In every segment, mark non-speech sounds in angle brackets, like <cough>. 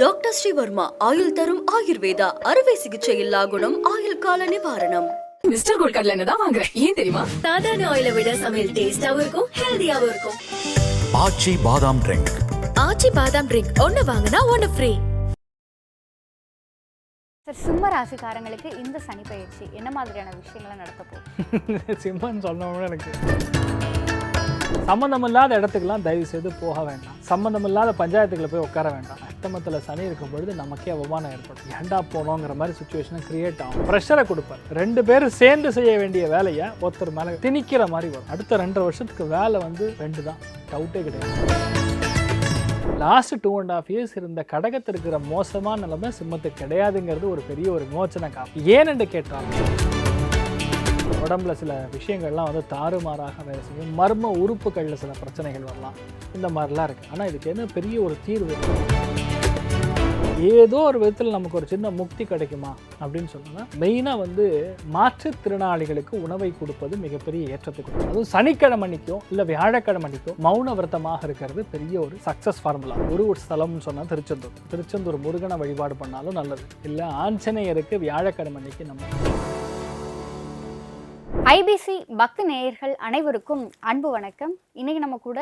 Doctor Sreevarma ஆயுள் தரும் ஆயுர்வேதா அறுவை சிகிச்சை இல்லா குணம் ஆயுள் கால நிவாரணம். மிஸ்டர் கோல்ட் கடலை தான் வாங்குறேன் ஏன் தெரியுமா? சாதாரண ஆயிலை விட சமையல் டேஸ்டாவும் இருக்கும் ஹெல்தியாவும் இருக்கும். ஆச்சி பாதாம் ட்ரிங்க் ஆச்சி பாதாம் ட்ரிங்க் ஒன்னு வாங்கினா ஒன்னு ஃப்ரீ சார் சிம்ம ராசிக்காரங்களுக்கு இந்த சனி பயிற்சி என்ன மாதிரியான விஷயங்களை நடத்த போகுது? <laughs> சிம்மன் சொன்னவங்க எனக்கு. சம்மந்தமில்லாத இடத்துக்குலாம் தயவு செய்து போக வேண்டாம். சம்மந்தமில்லாத பஞ்சாயத்துக்குள்ள போய் உட்கார வேண்டாம். அஷ்டமத்தில் சனி இருக்கும் பொழுது நமக்கே அவமானம் ஏற்படும். ஏன்டா போனோங்கிற மாதிரி சுச்சுவேஷன் கிரியேட் ஆகும். ப்ரெஷரை கொடுப்பார். ரெண்டு பேரும் சேர்ந்து செய்ய வேண்டிய வேலையை ஒருத்தர் மேலே திணிக்கிற மாதிரி வரும். அடுத்த ரெண்டரை வருஷத்துக்கு வேலை வந்து ரெண்டு தான் டவுட்டே கிடையாது. Last two and half years இருந்த கடகத்தில் இருக்கிற மோசமான நிலைமை சிம்மத்துக்கு கிடையாதுங்கிறது ஒரு பெரிய ஒரு விமோச்சன காப்பு. என்று கேட்டாலும் உடம்புல சில விஷயங்கள்லாம் வந்து தாறுமாறாக வேலை செய்யும். மர்ம உறுப்புகளில் சில பிரச்சனைகள் வரலாம். இந்த மாதிரிலாம் இருக்குது ஆனால் இதுக்கு என்ன பெரிய ஒரு தீர்வு? ஏதோ ஒரு விதத்தில் நமக்கு ஒரு சின்ன முக்தி கிடைக்குமா? அப்படின்னு சொன்னோம்னா மெயினாக வந்து மாற்றுத்திறனாளிகளுக்கு உணவை கொடுப்பது மிகப்பெரிய ஏற்றத்தை கொடுக்கும் அதுவும் சனிக்கிழமை அன்னைக்கும் இல்லை வியாழக்கிழமை அன்னைக்கும் மௌன விரதமாக இருக்கிறது பெரிய ஒரு சக்ஸஸ் ஃபார்முலா ஒரு ஒரு ஸ்தலம்னு சொன்னால் திருச்செந்தூர். திருச்செந்தூர் முருகனை வழிபாடு பண்ணாலும் நல்லது. இல்லை ஆஞ்சநேயருக்கு வியாழக்கிழமை அன்னைக்கு நம்ம ஐபிசி பக்தி நேயர்கள் அனைவருக்கும் அன்பு வணக்கம். இன்னைக்கு நம்ம கூட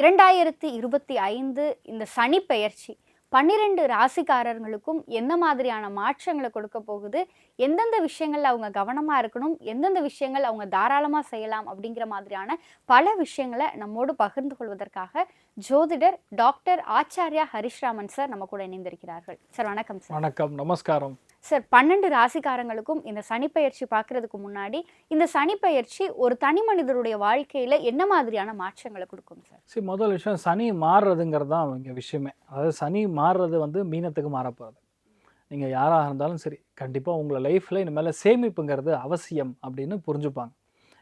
இரண்டாயிரத்தி இருபத்தி ஐந்து இந்த சனி பெயர்ச்சி பன்னிரெண்டு ராசிக்காரர்களுக்கும் என்ன மாதிரியான மாற்றங்களை கொடுக்க போகுது? எந்தெந்த விஷயங்கள்ல அவங்க கவனமா இருக்கணும் எந்தெந்த விஷயங்கள் அவங்க தாராளமா செய்யலாம் அப்படிங்கிற மாதிரியான பல விஷயங்களை நம்மோடு பகிர்ந்து கொள்வதற்காக ஜோதிடர் டாக்டர் ஆச்சாரியா ஹரிஷ்ராமன் சார் நம்ம கூட இணைந்திருக்கிறார்கள். சார் வணக்கம் சார். வணக்கம். நமஸ்காரம். சார் பன்னெண்டு ராசிக்காரங்களுக்கும் இந்த சனிப்பெயர்ச்சி பார்க்கறதுக்கு முன்னாடி இந்த சனிப்பெயர்ச்சி ஒரு தனி மனிதருடைய வாழ்க்கையில என்ன மாதிரியான மாற்றங்களை கொடுக்கும் சார்? சரி முதல் விஷயம் சனி மாறுறதுங்கிறது தான் இங்கே விஷயமே. அதாவது சனி மாறுறது வந்து மீனத்துக்கு மாறப்போகிறது நீங்கள் யாராக இருந்தாலும் சரி கண்டிப்பாக உங்களை லைஃப்பில் இனிமேல் சேமிப்புங்கிறது அவசியம் அப்படின்னு புரிஞ்சுப்பாங்க.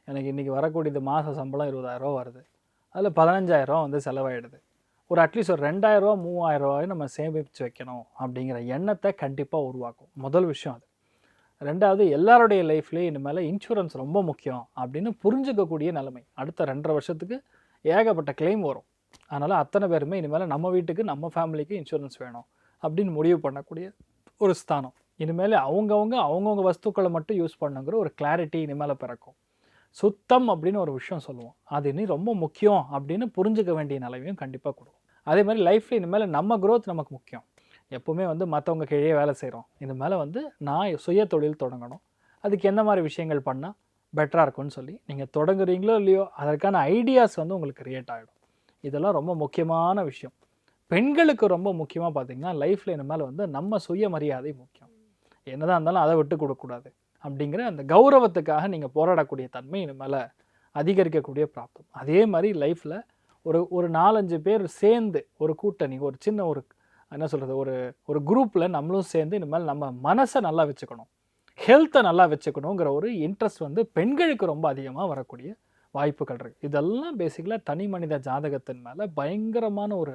எனக்கு இன்றைக்கி வரக்கூடியது மாத சம்பளம் இருபதாயிரரூவா வருது. அதில் பதினஞ்சாயிரரூவா வந்து செலவாயிடுது. ஒரு அட்லீஸ்ட் ஒரு ரெண்டாயிரரூவா மூவாயிரரூவாயும் நம்ம சேமித்து வைக்கணும் அப்படிங்கிற எண்ணத்தை கண்டிப்பாக உருவாக்கும். முதல் விஷயம் அது. ரெண்டாவது எல்லாருடைய லைஃப்லேயும் இனிமேல் இன்சூரன்ஸ் ரொம்ப முக்கியம் அப்படின்னு புரிஞ்சுக்கக்கூடிய நிலைமை. அடுத்த ரெண்டரை வருஷத்துக்கு ஏகப்பட்ட கிளைம் வரும். அதனால் அத்தனை பேருமே இனிமேல் நம்ம வீட்டுக்கு நம்ம ஃபேமிலிக்கு இன்சூரன்ஸ் வேணும் அப்படின்னு முடிவு பண்ணக்கூடிய ஒரு ஸ்தானம். இனிமேல் அவங்கவுங்க அவங்கவுங்க வஸ்துக்களை மட்டும் யூஸ் பண்ணுங்கிற ஒரு கிளாரிட்டி இனிமேல் பிறக்கும். சுத்தம் அப்படின்னு ஒரு விஷயம் சொல்லுவோம். அது இனி ரொம்ப முக்கியம் அப்படின்னு புரிஞ்சுக்க வேண்டிய நிலைமையும் கண்டிப்பாக கொடுக்கும். அதே மாதிரி லைஃப்பில் இனிமேல் நம்ம க்ரோத் நமக்கு முக்கியம். எப்போவுமே வந்து மற்றவங்க கீழே வேலை செய்கிறோம் இனிமேல் வந்து நான் சுய தொழில் தொடங்கணும். அதுக்கு எந்த மாதிரி விஷயங்கள் பண்ணால் பெட்டராக இருக்கும்னு சொல்லி நீங்கள் தொடங்குறீங்களோ இல்லையோ அதற்கான ஐடியாஸ் வந்து உங்களுக்கு கிரியேட் ஆகிடும் இதெல்லாம் ரொம்ப முக்கியமான விஷயம். பெண்களுக்கு ரொம்ப முக்கியமாக பார்த்தீங்கன்னா லைஃப்பில் இனிமேல் வந்து நம்ம சுயமரியாதை முக்கியம். என்னதான் இருந்தாலும் அதை விட்டு கொடுக்கக்கூடாது அப்படிங்கிற அந்த கௌரவத்துக்காக நீங்கள் போராடக்கூடிய தன்மை இனிமேல் அதிகரிக்கக்கூடிய பிராப்தம். அதே மாதிரி லைஃப்பில் ஒரு ஒரு நாலஞ்சு பேர் சேர்ந்து ஒரு கூட்டணி ஒரு சின்ன ஒரு என்ன சொல்கிறது ஒரு ஒரு குரூப்பில் நம்மளும் சேர்ந்து இனிமேல் நம்ம மனசை நல்லா வச்சுக்கணும். ஹெல்த்தை நல்லா வச்சுக்கணுங்கிற ஒரு இன்ட்ரெஸ்ட் வந்து பெண்களுக்கு ரொம்ப அதிகமாக வரக்கூடிய வாய்ப்புகள் இருக்குது இதெல்லாம் பேசிக்கலாக தனி மனித ஜாதகத்தின் மேலே பயங்கரமான ஒரு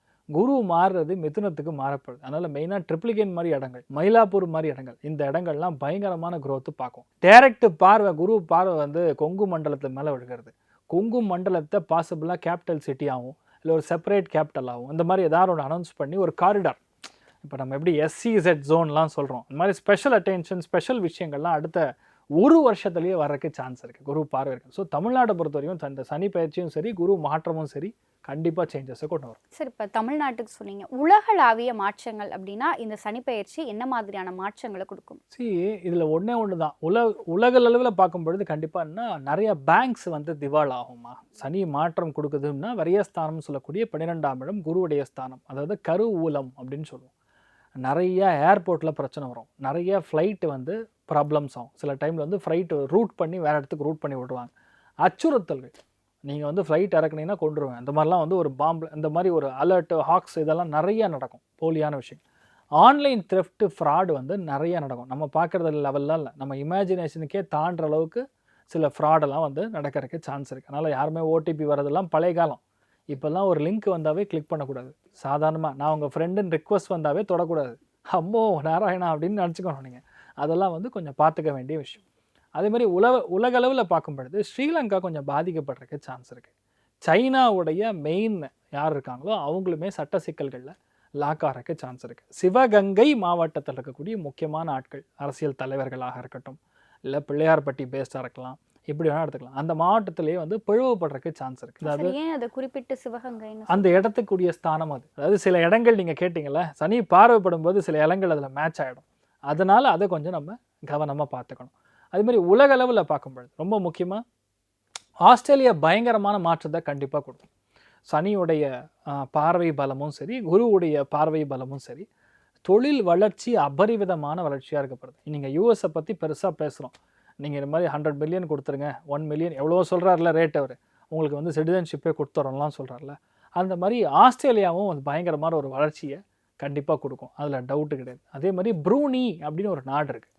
குரு மாறுறது மிதுனத்துக்கு மாறப்படுது. அதனால் மெயினாக ட்ரிப்ளிகேன் மாதிரி இடங்கள் மயிலாப்பூர் மாதிரி இடங்கள் இந்த இடங்கள்லாம் பயங்கரமான குரோத்து பார்க்கும். டேரக்ட் பார்வை குரு பார்வை வந்து கொங்கு மண்டலத்து மேலே விழுகிறது. கொங்கு மண்டலத்தை பாசிபிளாக கேபிட்டல் சிட்டியாகவும் இல்லை ஒரு செப்பரேட் கேபிட்டலாகவும் இந்த மாதிரி ஏதாவது ஒன்று அனௌன்ஸ் பண்ணி ஒரு காரிடார் இப்போ நம்ம எப்படி எஸ்சிஇசெட் ஜோன்லாம் சொல்கிறோம் இந்த மாதிரி ஸ்பெஷல் அட்டென்ஷன் ஸ்பெஷல் விஷயங்கள்லாம் அடுத்த ஒரு வருஷத்துலேயே வர்றதுக்கு சான்ஸ் இருக்குது குரு பார்வை இருக்குது ஸோ தமிழ்நாட்டை பொறுத்த வரைக்கும் இந்த சனி பயிற்சியும் சரி குரு மாற்றமும் சரி கண்டிப்பாக சேஞ்சஸை கொண்டு வரும். சார் இப்போ தமிழ்நாட்டுக்கு சொன்னீங்க. உலகளாவிய மாற்றங்கள் அப்படின்னா இந்த சனிப்பெயர்ச்சி என்ன மாதிரியான மாற்றங்களை கொடுக்கும்? சி இதில் ஒன்றே ஒன்று தான் உலக உலக அளவில் பார்க்கும் பொழுது கண்டிப்பாக என்ன நிறைய பேங்க்ஸ் வந்து திவால் ஆகுமா? சனி மாற்றம் கொடுக்குதுன்னா வரியஸ்தானம் சொல்லக்கூடிய பன்னிரெண்டாம் இடம் குருவுடைய ஸ்தானம். அதாவது கரு ஊலம் அப்படின்னு சொல்லுவோம். நிறைய ஏர்போர்ட்டில் பிரச்சனை வரும். நிறைய ஃப்ளைட்டு வந்து ப்ராப்ளம்ஸ் ஆகும். சில டைமில் வந்து ஃப்ளைட்டு ரூட் பண்ணி வேறு இடத்துக்கு ரூட் பண்ணி விடுவாங்க. அச்சுறுத்தல்கள். நீங்கள் வந்து ஃப்ளைட் இறக்குனீங்கன்னா கொண்டுருவேன் இந்த மாதிரிலாம் வந்து ஒரு பாம்பு இந்த மாதிரி ஒரு அலர்ட் ஹாக்ஸ் இதெல்லாம் நிறைய நடக்கும். போலியான விஷயம் ஆன்லைன் theft ஃப்ராடு வந்து நிறைய நடக்கும். நம்ம பார்க்குறது லெவல்லாம் இல்லை. நம்ம இமேஜினேஷனுக்கே தாண்டுற அளவுக்கு சில ஃப்ராடெல்லாம் வந்து நடக்கிறதுக்கு சான்ஸ் இருக்குது அதனால் யாருமே ஓடிபி வரதெல்லாம் பழைய காலம். இப்போல்லாம் ஒரு லிங்க் வந்தாவே கிளிக் பண்ணக்கூடாது. சாதாரணமாக நான் உங்கள் ஃப்ரெண்டுன்னு ரிக்வஸ்ட் வந்தாவே தொடக்கூடாது. அம்மோ நாராயணா அப்படின்னு நினச்சிக்கணும் நீங்கள் அதெல்லாம் வந்து கொஞ்சம் பார்த்துக்க வேண்டிய விஷயம். அதே மாதிரி உலக உலகளவில் பார்க்கும் பொழுது ஸ்ரீலங்கா கொஞ்சம் பாதிக்கப்படுறதுக்கு சான்ஸ் இருக்குது சைனாவுடைய மெயின் யார் இருக்காங்களோ அவங்களுமே சட்ட சிக்கல்களில் லாக் ஆகிறதுக்கு சான்ஸ் இருக்குது சிவகங்கை மாவட்டத்தில் இருக்கக்கூடிய முக்கியமான ஆட்கள் அரசியல் தலைவர்களாக இருக்கட்டும் இல்லை பிள்ளையார்பட்டி பேஸ்டாக இருக்கலாம் இப்படி வேணால் எடுத்துக்கலாம் அந்த மாவட்டத்திலேயே வந்து பிளவுபடுறதுக்கு சான்ஸ் இருக்குது அதாவது சார் ஏன் அதை குறிப்பிட்டு சிவகங்கைன்னு அந்த இடத்துக்குரிய ஸ்தானம் அது. அதாவது சில இடங்கள் நீங்கள் கேட்டிங்கல்ல சனி பார்வைப்படும் போது சில இடங்கள் அதில் மேட்ச் ஆகிடும் அதனால் அதை கொஞ்சம் நம்ம கவனமாக பார்த்துக்கணும். அது மாதிரி உலக அளவில் பார்க்கும்பொழுது ரொம்ப முக்கியமாக ஆஸ்திரேலியா பயங்கரமான மாற்றத்தை கண்டிப்பாக கொடுக்கும். சனியுடைய பார்வை பலமும் சரி குருவுடைய பார்வை பலமும் சரி தொழில் வளர்ச்சி அபரிவிதமான வளர்ச்சியாக இருக்கப்படுது. நீங்கள் யூஎஸை பற்றி பெருசாக பேசுகிறோம் நீங்கள் இந்த மாதிரி ஹண்ட்ரட் மில்லியன் கொடுத்துருங்க ஒன் மில்லியன் எவ்வளோ சொல்கிறாருல ரேட் அவர். உங்களுக்கு வந்து சிட்டிசன்ஷிப்பே கொடுத்துறோம்லாம் சொல்கிறாருல அந்த மாதிரி ஆஸ்திரேலியாவும் அது பயங்கரமான ஒரு வளர்ச்சியை கண்டிப்பாக கொடுக்கும். அதில் டவுட்டு கிடையாது. அதே மாதிரி ப்ரூனி அப்படின்னு ஒரு நாடு இருக்குது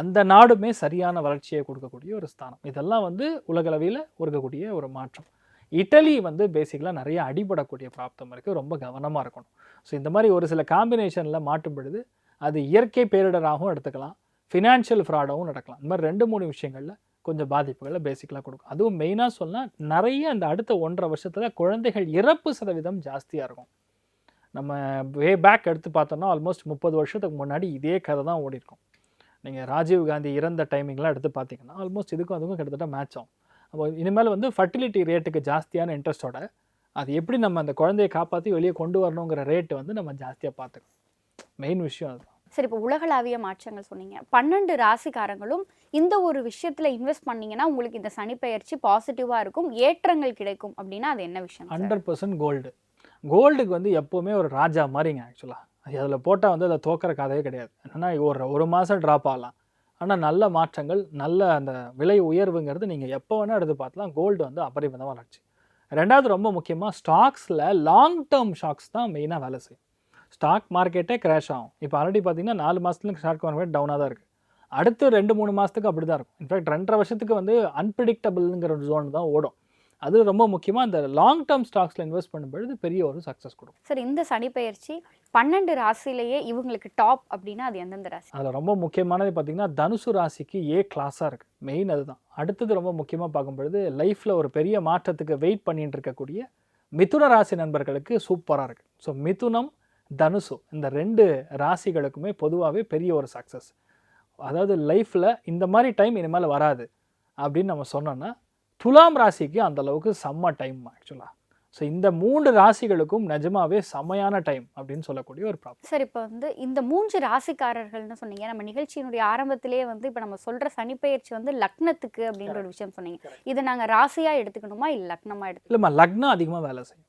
அந்த நாடுமே சரியான வளர்ச்சியை கொடுக்கக்கூடிய ஒரு ஸ்தானம். இதெல்லாம் வந்து உலகளவில் இருக்கக்கூடிய ஒரு மாற்றம். இட்டலி வந்து பேசிக்கலாக நிறைய அடிபடக்கூடிய பிராப்தம் இருக்குது ரொம்ப கவனமாக இருக்கணும். ஸோ இந்த மாதிரி ஒரு சில காம்பினேஷனில் மாட்டும் பொழுது அது இயற்கை பேரிடராகவும் எடுத்துக்கலாம். ஃபினான்ஷியல் ஃப்ராடாகவும் நடக்கலாம். இந்த மாதிரி ரெண்டு மூணு விஷயங்களில் கொஞ்சம் பாதிப்புகளை பேசிக்கலாக கொடுக்கும். அதுவும் மெயினாக சொன்னால் நிறைய அந்த அடுத்த ஒன்றரை வருஷத்தில் குழந்தைகள் இறப்பு சதவீதம் ஜாஸ்தியாக இருக்கும். நம்ம வே பேக் எடுத்து பார்த்தோம்னா ஆல்மோஸ்ட் முப்பது வருஷத்துக்கு முன்னாடி இதே கதை தான் ஓடி இருக்கும் நீங்கள் ராஜீவ் காந்தி இறந்த டைமிங்லாம் எடுத்து பார்த்தீங்கன்னா ஆல்மோஸ்ட் இதுக்கும் அதுக்கும் கிட்டத்தட்ட மேட்ச் ஆகும். அப்போ இனிமேல் வந்து ஃபர்டிலிட்டி ரேட்டுக்கு ஜாஸ்தியான இன்ட்ரெஸ்ட்டோட அது எப்படி நம்ம அந்த குழந்தையை காப்பாற்றி வெளியே கொண்டு வரணுங்கிற ரேட்டு வந்து நம்ம ஜாஸ்தியாக பார்த்துக்கணும். மெயின் விஷயம் அதுதான் சரி இப்போ உலகளாவிய மாற்றங்கள் சொன்னீங்க. பன்னெண்டு ராசிக்காரங்களும் இந்த ஒரு விஷயத்துல இன்வெஸ்ட் பண்ணீங்கன்னா உங்களுக்கு இந்த சனிப்பெயர்ச்சி பாசிட்டிவா இருக்கும் ஏற்றங்கள் கிடைக்கும் அப்படின்னா அது என்ன விஷயம்? ஹண்ட்ரட் பர்சன்ட் கோல்டு கோல்டுக்கு வந்து எப்போவுமே ஒரு ராஜா மாதிரிங்க ஆக்சுவலாக அதில் போட்டால் வந்து அதை தோக்கிற கதையே கிடையாது. என்னென்னா ஒரு ஒரு மாதம் ட்ராப் ஆகலாம். ஆனால் நல்ல மாற்றங்கள் நல்ல அந்த விலை உயர்வுங்கிறது நீங்கள் எப்போ வேணால் எடுத்து பார்த்துலாம் கோல்டு வந்து அபரிமிதமாக வளர்ச்சி. ரெண்டாவது ரொம்ப முக்கியமாக ஸ்டாக்ஸில் லாங் டேர்ம் ஷாக்ஸ் தான் மெயினாக வேலை செய்யும். ஸ்டாக் மார்க்கெட்டே கிராஷ் ஆகும். இப்போ ஆல்ரெடி பார்த்தீங்கன்னா நாலு மாதத்துல ஸ்டாக் மார்க்கெட் டவுனாக தான் இருக்குது அடுத்து ரெண்டு மூணு மாதத்துக்கு அப்படி தான் இருக்கும் இன்ஃபேக்ட் ரெண்டரை வருஷத்துக்கு வந்து அன்பிரிடிக்டபிள்ங்கிற ஒரு ஜோன் தான் ஓடும். அது ரொம்ப முக்கியமாக அந்த லாங் டேர்ம் ஸ்டாக்ஸில் இன்வெஸ்ட் பண்ணும்பொழுது பெரிய ஒரு சக்ஸஸ் கொடுக்கும். சார் இந்த சனிப்பெயர்ச்சி பன்னெண்டு ராசியிலேயே இவங்களுக்கு டாப் அப்படின்னா அது எந்தெந்த ராசி? அதில் ரொம்ப முக்கியமானது பார்த்தீங்கன்னா தனுசு ராசிக்கு ஏ கிளாஸாக இருக்குது மெயின் அதுதான். அடுத்தது ரொம்ப முக்கியமாக பார்க்கும்பொழுது லைஃப்பில் ஒரு பெரிய மாற்றத்துக்கு வெயிட் பண்ணிட்டு இருக்கக்கூடிய மிதுன ராசி நண்பர்களுக்கு சூப்பராக இருக்குது ஸோ மிதுனம் தனுசு இந்த ரெண்டு ராசிகளுக்குமே பொதுவாகவே பெரிய ஒரு சக்ஸஸ் அதாவது லைஃப்பில் இந்த மாதிரி டைம் இனிமேல் வராது அப்படின்னு நம்ம சொன்னோன்னா துலாம் ராசிக்கு அந்த அளவுக்கு செம்ம டைம் ஆக்சுவலாக ஸோ இந்த மூன்று ராசிகளுக்கும் நிஜமாவே செம்மையான டைம் அப்படின்னு சொல்லக்கூடிய ஒரு ப்ராப்ளம் சார் இப்போ வந்து இந்த மூன்று ராசிக்காரர்கள்னு சொன்னீங்க. நம்ம நிகழ்ச்சியினுடைய ஆரம்பத்திலேயே வந்து இப்போ நம்ம சொல்ற சனிப்பெயர்ச்சி வந்து லக்னத்துக்கு அப்படின்ற ஒரு விஷயம் சொன்னீங்க. இதை நாங்க ராசியா எடுத்துக்கணுமா இல்லை லக்னமா எடுத்து இல்லைம்மா லக்னம் அதிகமாக வேலை செய்யும்.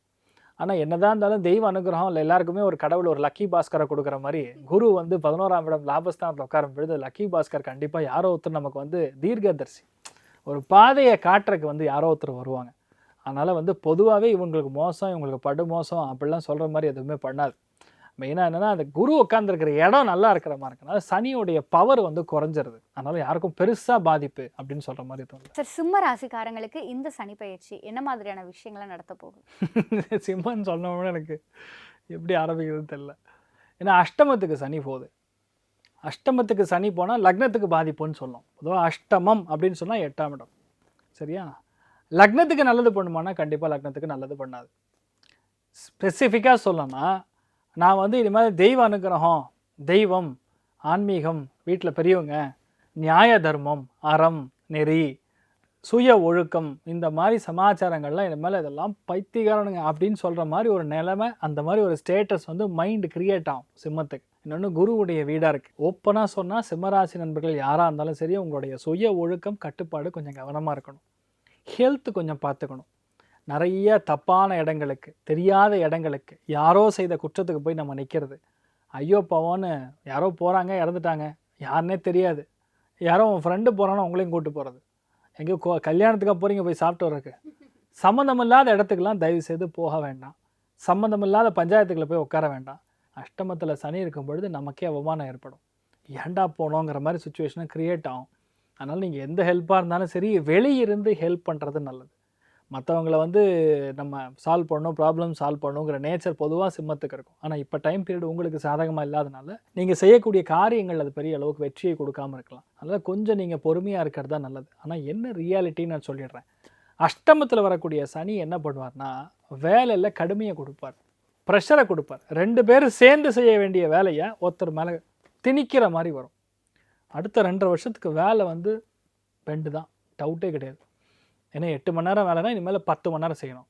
ஆனால் என்னதான் இருந்தாலும் தெய்வ அனுகிரகம் இல்லை. எல்லாருக்குமே ஒரு கடவுள் ஒரு லக்கி பாஸ்கரை கொடுக்குற மாதிரி குரு வந்து பதினோராம் இடம் லாபஸ்தானத்தில் உட்காரும் பொழுது லக்கி பாஸ்கர் கண்டிப்பாக யாரோ ஒருத்தர் நமக்கு வந்து தீர்க்கதரிசி. ஒரு பாதையை காட்டுறக்கு வந்து யாரோ ஒருத்தர் வருவாங்க. அதனால் வந்து பொதுவாகவே இவங்களுக்கு மோசம் இவங்களுக்கு படு மோசம் அப்படிலாம் சொல்கிற மாதிரி எதுவுமே பண்ணாது. மெயினாக என்னென்னா அந்த குரு உட்காந்துருக்கிற இடம் நல்லா இருக்கிற மாதிரி இருக்கனால சனியுடைய பவர் வந்து குறைஞ்சிருது. அதனால யாருக்கும் பெருசாக பாதிப்பு அப்படின்னு சொல்கிற மாதிரி தோணுது. சார் சிம்ம ராசிக்காரங்களுக்கு இந்த சனிப்பெயர்ச்சி என்ன மாதிரியான விஷயங்களை நடத்த போகுது? <laughs> சிம்மன் சொன்னோம்னா எனக்கு எப்படி ஆரம்பிக்கிறதுன்னு தெரில ஏன்னா அஷ்டமத்துக்கு சனி போகுது. அஷ்டமத்துக்கு சனி போனால் லக்னத்துக்கு பாதிப்புன்னு சொல்லணும் பொதுவாக அஷ்டமம் அப்படின்னு சொன்னால் எட்டாம் இடம். சரியா? லக்னத்துக்கு நல்லது பண்ணுமானா கண்டிப்பாக லக்னத்துக்கு நல்லது பண்ணாது. ஸ்பெசிஃபிக்காக சொல்லணும்னா நான் வந்து இது மாதிரி தெய்வ அனுகிரகம் தெய்வம் ஆன்மீகம் வீட்டில் பெரியவங்க நியாய தர்மம் அறம் நெறி சுய ஒழுக்கம் இந்த மாதிரி சமாச்சாரங்கள்லாம் இது மேலே இதெல்லாம் பைத்திகாரனுங்க அப்படின்னு சொல்கிற மாதிரி ஒரு நிலைமை அந்த மாதிரி ஒரு ஸ்டேட்டஸ் வந்து மைண்டு கிரியேட் ஆகும் சிம்மத்துக்கு. இன்னொன்று குருவுடைய வீடாக இருக்குது ஓப்பனாக சொன்னால் சிம்மராசி நண்பர்கள் யாராக இருந்தாலும் சரி உங்களுடைய சுய ஒழுக்கம் கட்டுப்பாடு கொஞ்சம் கவனமாக இருக்கணும். ஹெல்த் கொஞ்சம் பார்த்துக்கணும். நிறைய தப்பான இடங்களுக்கு தெரியாத இடங்களுக்கு யாரோ செய்த குற்றத்துக்கு போய் நம்ம நிற்கிறது ஐயோ பாவோன்னு யாரோ போகிறாங்க இறந்துட்டாங்க. யாருன்னே தெரியாது. யாரோ உன் ஃப்ரெண்டு போகிறானோ உங்களையும் கூட்டு போகிறது எங்கேயோ கோ கல்யாணத்துக்காக போகிறீங்க போய் சாப்பிட்டு வர்றதுக்கு. சம்மந்தமில்லாத இடத்துக்கெல்லாம் தயவு செய்து போக வேண்டாம். சம்மந்தமில்லாத பஞ்சாயத்துக்குள்ளே போய் உட்கார வேண்டாம். அஷ்டமத்தில் சனி இருக்கும் பொழுது நமக்கே அவமானம் ஏற்படும். ஏன்டா போனோங்கிற மாதிரி சுச்சுவேஷனை க்ரியேட் ஆகும். அதனால் நீங்கள் எந்த ஹெல்ப்பாக இருந்தாலும் சரி வெளியிருந்து ஹெல்ப் பண்ணுறது நல்லது. மற்றவங்கள வந்து நம்ம சால்வ் பண்ணணும் ப்ராப்ளம் சால்வ் பண்ணணுங்கிற நேச்சர் பொதுவாக சிம்மத்துக்கு இருக்கும். ஆனால் இப்போ டைம் பீரியட் உங்களுக்கு சாதகமாக இல்லாதனால நீங்கள் செய்யக்கூடிய காரியங்கள் அது பெரிய அளவுக்கு வெற்றியை கொடுக்காம இருக்கலாம். அதனால் கொஞ்சம் நீங்கள் பொறுமையாக இருக்கிறது தான் நல்லது. ஆனால் என்ன ரியாலிட்டின்னு நான் சொல்லிடுறேன். அஷ்டமத்தில் வரக்கூடிய சனி என்ன பண்ணுவார்னா வேலையில் கடுமையை கொடுப்பார். ப்ரெஷரை கொடுப்பார். ரெண்டு பேரும் சேர்ந்து செய்ய வேண்டிய வேலையை ஒருத்தர் மேலே திணிக்கிற மாதிரி வரும். அடுத்த ரெண்டரை வருஷத்துக்கு வேலை வந்து பெண்டு தான். டவுட்டே கிடையாது. ஏன்னா எட்டு மணி நேரம் வேலைனா இனிமேல் பத்து மணி நேரம் செய்யணும்.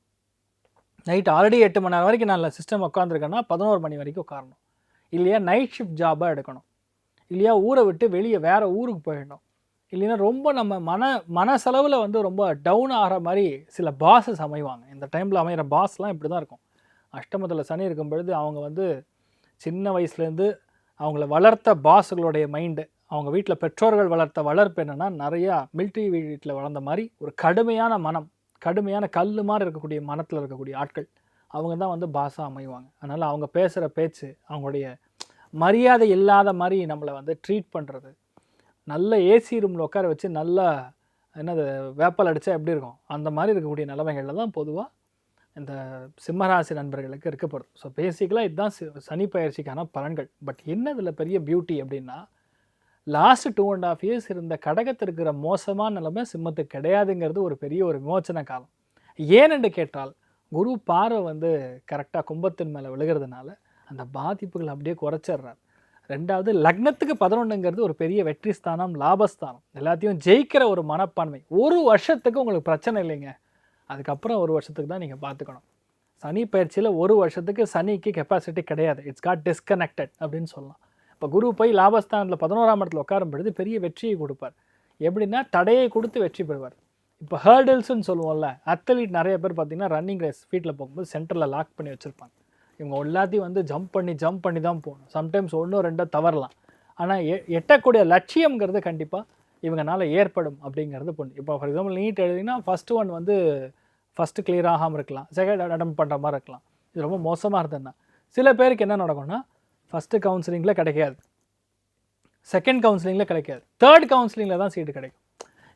நைட் ஆல்ரெடி எட்டு மணி நேரம் வரைக்கும் நான் சிஸ்டம் உட்காந்துருக்கேன்னா பதினோரு மணி வரைக்கும் உட்காரணும். இல்லையா நைட் ஷிஃப்ட் ஜாபாக எடுக்கணும். இல்லையா ஊரை விட்டு வெளியே வேறு ஊருக்கு போயிடணும். இல்லைன்னா ரொம்ப நம்ம மன மனசளவில் வந்து ரொம்ப டவுன் ஆகிற மாதிரி சில பாஸஸ் அமைவாங்க. இந்த டைமில் அமைகிற பாஸ்லாம் இப்படி தான் இருக்கும். அஷ்டமத்தில் சனி இருக்கும் பொழுது அவங்க வந்து சின்ன வயசுலேருந்து அவங்கள வளர்த்த பாஸுகளுடைய மைண்டு அவங்க வீட்டில் பெற்றோர்கள் வளர்த்த வளர்ப்பு என்னென்னா நிறையா மிலிட்ரி வீட்டில் வளர்ந்த மாதிரி ஒரு கடுமையான மனம் கடுமையான கல் மாதிரி இருக்கக்கூடிய மனத்தில் இருக்கக்கூடிய ஆட்கள் அவங்க தான் வந்து பாஸாக அமைவாங்க. அதனால் அவங்க பேசுகிற பேச்சு அவங்களுடைய மரியாதை இல்லாத மாதிரி நம்மளை வந்து ட்ரீட் பண்ணுறது நல்ல ஏசி ரூமில் உட்கார வச்சு நல்லா என்னது வேப்பல் அடித்தா எப்படி இருக்கும்? அந்த மாதிரி இருக்கக்கூடிய நிலைமைகளில் தான் பொதுவாக இந்த சிம்மராசி நண்பர்களுக்கு இருக்கப்படுது ஸோ பேசிக்கலாக இதுதான் சனி பயிற்சிக்கான பலன்கள். பட் என்ன இதில் பெரிய பியூட்டி அப்படின்னா last two and half years இருந்த கடகத்தில் இருக்கிற மோசமான நிலைமை சிம்மத்துக்கு கிடையாதுங்கிறது ஒரு பெரிய ஒரு விமோச்சன காலம். ஏனென்று கேட்டால் குரு பார்வை வந்து கரெக்டாக கும்பத்தின் மேலே விழுகிறதுனால அந்த பாதிப்புகள் அப்படியே குறைச்சிடுறார். ரெண்டாவது லக்னத்துக்கு பதினொன்றுங்கிறது ஒரு பெரிய வெற்றி ஸ்தானம் லாபஸ்தானம். எல்லாத்தையும் ஜெயிக்கிற ஒரு மனப்பான்மை. ஒரு வருஷத்துக்கு உங்களுக்கு பிரச்சனை இல்லைங்க. அதுக்கப்புறம் ஒரு வருஷத்துக்கு தான் நீங்கள் பார்த்துக்கணும். சனி பயிற்சியில் ஒரு வருஷத்துக்கு சனிக்கு கெப்பாசிட்டி கிடையாது. இட்ஸ் காட் டிஸ்கனெக்டட் அப்படின்னு சொல்லலாம். இப்போ குரு போய் லாபஸ்தானத்தில் பதினோராம் இடத்துல உட்காரும் பொழுது பெரிய வெற்றியை கொடுப்பார். எப்படின்னா தடையை கொடுத்து வெற்றி பெறுவார். இப்போ ஹேர்டில்ஸ்னு சொல்லுவோம்ல அத்லீட் நிறைய பேர் பார்த்தீங்கன்னா ரன்னிங் ரேஸ் ஃபீட்டில் போகும்போது சென்டரில் லாக் பண்ணி வச்சுருப்பாங்க. இவங்க எல்லாத்தையும் வந்து ஜம்ப் பண்ணி ஜம்ப் பண்ணி தான் போகணும். சம்டைம்ஸ் ஒன்றும் ரெண்டோ தவறலாம். ஆனால் எ எட்டக்கூடிய லட்சியம்ங்கிறது கண்டிப்பாக இவங்கனால ஏற்படும் அப்படிங்கிறது பொண்ணு. இப்போ ஃபார் எக்ஸாம்பிள் நீட் எழுதினா ஃபஸ்ட்டு ஒன் வந்து ஃபஸ்ட்டு கிளியர் ஆகாமல் இருக்கலாம். செகண்ட் அட்டம் பண்ணுற மாதிரி இருக்கலாம். இது ரொம்ப மோசமாக இருந்ததுன்னா சில பேருக்கு என்ன நடக்கும்னா ஃபஸ்ட்டு கவுன்சிலிங்கில் கிடைக்காது. செகண்ட் கவுன்சிலிங்கில் கிடைக்காது. தேர்ட் கவுன்சிலிங்கில் தான் சீட்டு கிடைக்கும்.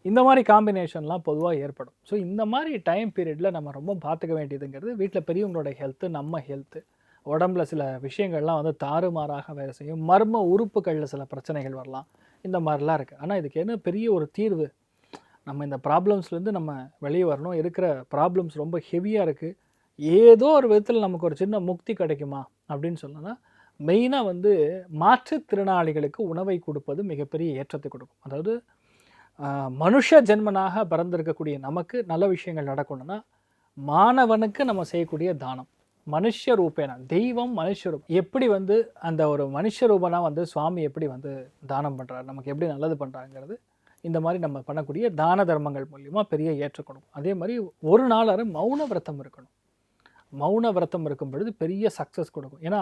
இந்த மாதிரி காம்பினேஷன்லாம் பொதுவாக ஏற்படும். ஸோ இந்த மாதிரி டைம் பீரியடில் நம்ம ரொம்ப பார்த்துக்க வேண்டியதுங்கிறது வீட்டில் பெரியவங்களோட ஹெல்த்து நம்ம ஹெல்த்து உடம்புல சில விஷயங்கள்லாம் வந்து தாறுமாறாக வேலை செய்யும். மர்ம உறுப்புகளில் சில பிரச்சனைகள் வரலாம். இந்த மாதிரிலாம் இருக்குது ஆனால் இதுக்கு என்ன பெரிய ஒரு தீர்வு? நம்ம இந்த ப்ராப்ளம்ஸ்லேருந்து நம்ம வெளியே வரணும். இருக்கிற ப்ராப்ளம்ஸ் ரொம்ப ஹெவியாக இருக்குது ஏதோ ஒரு விதத்தில் நமக்கு ஒரு சின்ன முக்தி கிடைக்குமா? அப்படின்னு சொன்னோன்னா மெயினாக வந்து மாற்றுத்திறனாளிகளுக்கு உணவை கொடுப்பது மிகப்பெரிய ஏற்றத்தை கொடுக்கும். அதாவது மனுஷ ஜென்மனாக பிறந்திருக்கக்கூடிய நமக்கு நல்ல விஷயங்கள் நடக்கணும்னா மாணவனுக்கு நம்ம செய்யக்கூடிய தானம். மனுஷ ரூபேனா தெய்வம் மனுஷ ரூபம் எப்படி வந்து அந்த ஒரு மனுஷ ரூபனா வந்து சுவாமி எப்படி வந்து தானம் பண்ணுறாரு நமக்கு எப்படி நல்லது பண்ணுறாங்கிறது இந்த மாதிரி நம்ம பண்ணக்கூடிய தான தர்மங்கள் மூலியமாக பெரிய ஏற்றம் கொடுக்கும். அதே மாதிரி ஒரு நாளார மௌன விரதம் இருக்கணும். மௌன விரதம் இருக்கும் பொழுது பெரிய சக்ஸஸ் கொடுக்கும். ஏன்னா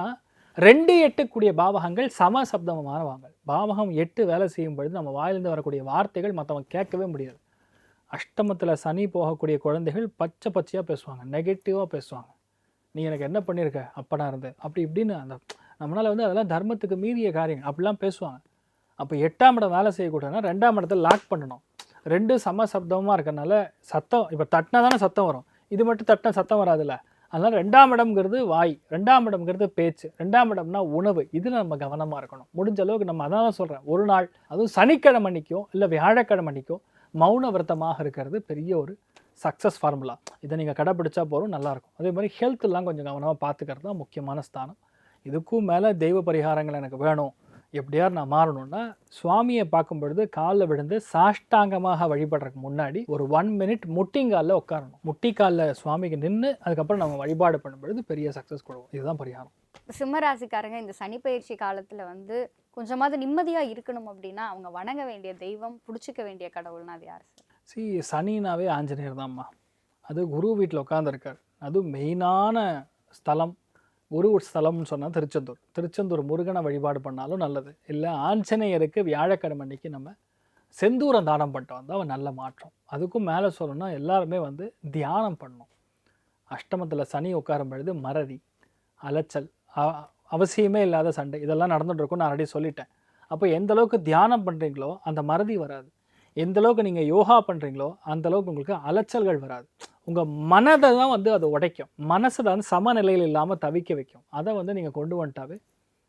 ரெண்டு எட்டுக்கூடிய பாவகங்கள் சம சப்தமானவாங்க பாவகம் எட்டு வேலை செய்யும் பொழுது நம்ம வாயிலிருந்து வரக்கூடிய வார்த்தைகள் மற்றவங்க கேட்கவே முடியாது. அஷ்டமத்தில் சனி போகக்கூடிய குழந்தைகள் பச்சை பச்சையாக பேசுவாங்க நெகட்டிவாக பேசுவாங்க. நீ எனக்கு என்ன பண்ணியிருக்க அப்பனா இருந்து. அப்படி இப்படின்னு அந்த நம்மளால் வந்து அதெல்லாம் தர்மத்துக்கு மீறிய காரியங்கள். அப்படிலாம் பேசுவாங்க. அப்போ எட்டாம் இடம் வேலை செய்யக்கூடாதுன்னா ரெண்டாம் இடத்துல லாக் பண்ணணும். ரெண்டு சம சப்தமாக இருக்கறனால சத்தம் இப்போ தட்டினா தானே சத்தம் வரும். இது மட்டும் தட்டினா சத்தம் வராதுல்ல. அதனால் ரெண்டாம் இடம்ங்கிறது வாய் ரெண்டாம் இடம்ங்கிறது பேச்சு ரெண்டாம் இடம்னா உணவு. இதில் நம்ம கவனமாக இருக்கணும். முடிஞ்ச அளவுக்கு நம்ம அதான் தான் சொல்கிறேன் ஒரு நாள் அதுவும் சனிக்கிழமை அன்னைக்கோ இல்லை வியாழக்கிழமை அன்னைக்கோ மௌன விரதமாக இருக்கிறது பெரிய ஒரு சக்ஸஸ் ஃபார்முலா இதை நீங்கள் கடைப்பிடிச்சா போதும் நல்லாயிருக்கும் அதே மாதிரி ஹெல்த்லாம் கொஞ்சம் கவனமாக பார்த்துக்கிறது தான் முக்கியமான ஸ்தானம். இதுக்கும் மேலே தெய்வ பரிகாரங்கள் எனக்கு வேணும். எப்படியார் நான் மாறணும்னா சுவாமியை பார்க்கும் பொழுது காலில் விழுந்து சாஷ்டாங்கமாக வழிபடுறதுக்கு முன்னாடி ஒரு ஒன் மினிட் முட்டிங்காலில் உட்காரணும். முட்டிக்காலில் சுவாமிக்கு நின்று அதுக்கப்புறம் நம்ம வழிபாடு பண்ணும் பொழுது பெரிய சக்ஸஸ் கொடுவோம் இதுதான் பரிகாரம். சிம்ம ராசிக்காரங்க இந்த சனி பயிற்சி காலத்துல வந்து கொஞ்சமாவது நிம்மதியா இருக்கணும் அப்படின்னா அவங்க வணங்க வேண்டிய தெய்வம் பிடிச்சிக்க வேண்டிய கடவுள்னா அது யார் சி சனினாவே ஆஞ்சநேயர் தான்மா அது குரு வீட்டில் உட்காந்துருக்கார் அதுவும் மெயினான ஸ்தலம். குரு ஸ்தலம்னு சொன்னால் திருச்செந்தூர். திருச்செந்தூர் முருகனை வழிபாடு பண்ணாலும் நல்லது. இல்லை ஆஞ்சநேயருக்கு வியாழக்கிழமை அன்னைக்கு நம்ம செந்தூரம் தானம் பண்ணிட்டு வந்தால் அவன் நல்ல மாற்றம். அதுக்கும் மேலே சொல்லணும்னா எல்லாருமே வந்து தியானம் பண்ணணும். அஷ்டமத்தில் சனி உட்காரும் பொழுது மறதி அலைச்சல் அவசியமே இல்லாத சண்டை. இதெல்லாம் நடந்துட்டு நான் ஆல்ரெடி சொல்லிட்டேன். அப்போ எந்த அளவுக்கு தியானம் பண்ணுறீங்களோ அந்த மறதி வராது. எந்த அளவுக்கு நீங்கள் யோகா பண்ணுறீங்களோ அந்த அளவுக்கு உங்களுக்கு அலைச்சல்கள் வராது. உங்கள் மனதை தான் வந்து அது உடைக்கும். மனசை வந்து சமநிலையில் இல்லாமல் தவிக்க வைக்கும். அதை வந்து நீங்கள் கொண்டு வந்துட்டாவே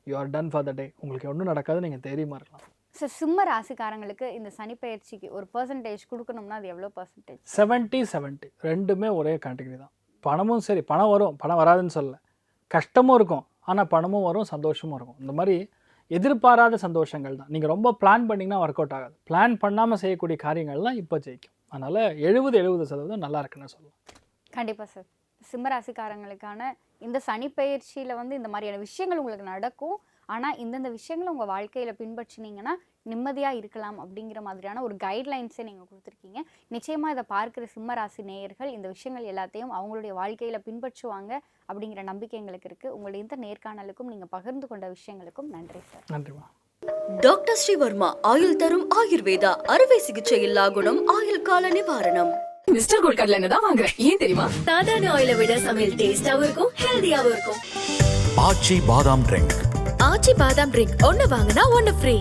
you are done for the day உங்களுக்கு ஒன்றும் நடக்காது நீங்கள் தைரியமாக இருக்கலாம் சார் சிம்ம ராசிக்காரங்களுக்கு இந்த சனி பயிற்சிக்கு ஒரு பர்சன்டேஜ் கொடுக்கணும்னா அது எவ்வளோ பர்சன்டேஜ் செவன்ட்டி செவன்ட்டி ரெண்டுமே ஒரே கேட்டகரி தான். பணமும் சரி பணம் வரும். பணம் வராதுன்னு சொல்லல. கஷ்டமும் இருக்கும். ஆனால் பணமும் வரும் சந்தோஷமும் இருக்கும். இந்த மாதிரி எதிர்பாராத சந்தோஷங்கள் தான். நீங்கள் ரொம்ப பிளான் பண்ணிங்கன்னா ஒர்க் அவுட் ஆகாது. பிளான் பண்ணாமல் செய்யக்கூடிய காரியங்கள் தான் இப்போ ஜெயிக்கும். அதனால் எழுபது எழுபது சதவீதம் நல்லா இருக்குன்னு சொல்லலாம் கண்டிப்பாக சார் சிம்ம ராசிக்காரங்களுக்கான இந்த சனி பயிற்சியில் வந்து இந்த மாதிரியான விஷயங்கள் உங்களுக்கு நடக்கும். ஆனால் இந்தந்த விஷயங்களை உங்கள் வாழ்க்கையில் பின்பற்றினீங்கன்னா நிம்மதியாக இருக்கலாம் அப்படிங்கிற மாதிரியான ஒரு கைட்லைன்ஸை நீங்கள் கொடுத்துருக்கீங்க. நிச்சயமாக இதை பார்க்குற சிம்ம ராசி நேயர்கள் இந்த விஷயங்கள் எல்லாத்தையும் அவங்களுடைய வாழ்க்கையில் பின்பற்றுவாங்க அப்படிங்கிற நம்பிக்கை எங்களுக்கு இருக்குது உங்களுடைய இந்த நேர்காணலுக்கும் நீங்கள் பகிர்ந்து கொண்ட விஷயங்களுக்கும் நன்றி சார் நன்றிமா. டாக்டர் ஸ்ரீவர்மா ஆயுள் தரும் ஆயுர்வேதா அறுவை சிகிச்சை இல்லா குணம் ஆயுள் கால நிவாரணம். மிஸ்டர் கோல்ட் கடலை எண்ணெய் தான் வாங்குறேன் ஏன் தெரியுமா? சாதாரண ஆயிலை விட சமையல் டேஸ்டாவும் இருக்கும் ஹெல்தியாவும் இருக்கும். ஆச்சி பாதாம் ட்ரிங்க் ஆச்சி பாதாம் ட்ரிங்க் ஒன்னு வாங்கினா ஒன்னு ஃப்ரீ